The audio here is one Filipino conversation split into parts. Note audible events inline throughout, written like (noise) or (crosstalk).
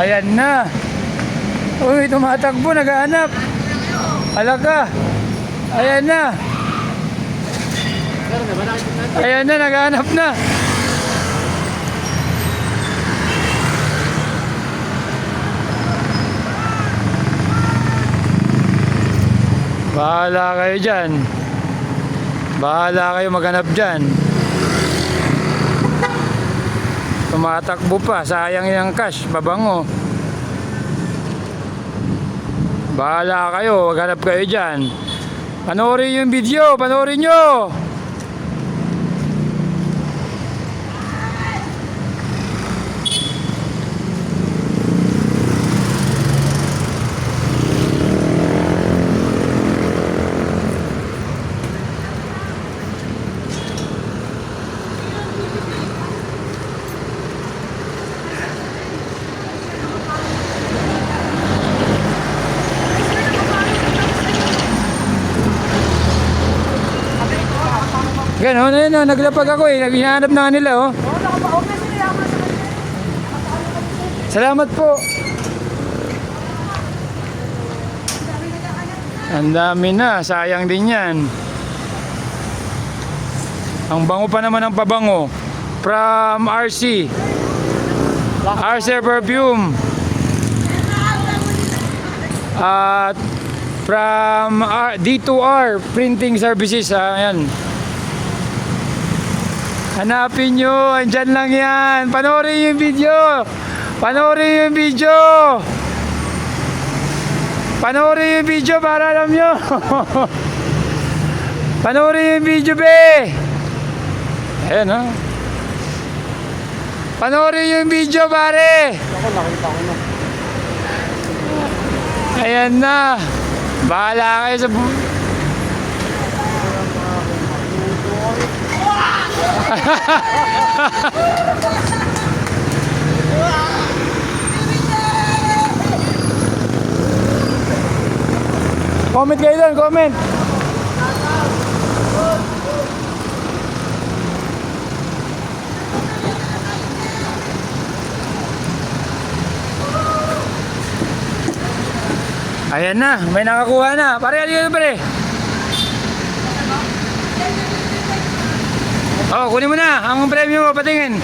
Ayan na. Uy, tumatakbo, naghahanap. Alaka. Ayan na. Ayan na, naghahanap na. Bahala kayo dyan. Bahala kayo maghanap dyan. Tumatakbo pa, sayang yung cash, babango. Bahala kayo, maghanap kayo dyan. Panoorin yung video, panoorin nyo! Ganon, ayun o, naglapag ako eh, hinahanap na nila oh. Salamat po. Ang dami na, sayang din yan. Ang bango pa naman ng pabango. From RC. RC Perfume. At from R- D2R Printing Services. Ayan. Hanapin nyo, andyan lang yan. Panoorin yung video. Panoorin yung video. Panoorin yung video para alam nyo. (laughs) Panoorin yung video, be. Ayan, ha. Panoorin yung video, pare. Ako, na. Ayan na. Bahala kayo sa... (laughs) comment kayo doon, comment. Ayan na, may nakakuha na. Pare, halika na pare. Oh, kunin mo na ang premium mo, patingin.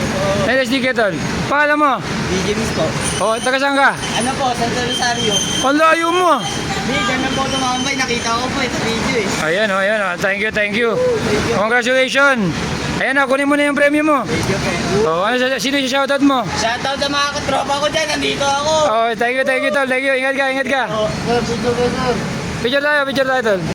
May sticker tol. Pangalan mo? DJ Miss po. Oh, taga saan ka? Ano po, Santo Rosario. Ang layo mo. Di, ganun po tumambay. Nakita ko po ito video eh. Ayan oh, ayan oh. Thank you, thank you. Congratulations. Ayan na, kunin mo na yung premium mo. Video po. Oh, ano, sa- sino yung shoutout mo? Shoutout sa mga katropa ko dyan. Nandito ako. Oh, thank you, thank you tol. Thank you. Ingat ka, ingat ka. Oh, video ko sir. Picture tayo, picture tayo tol.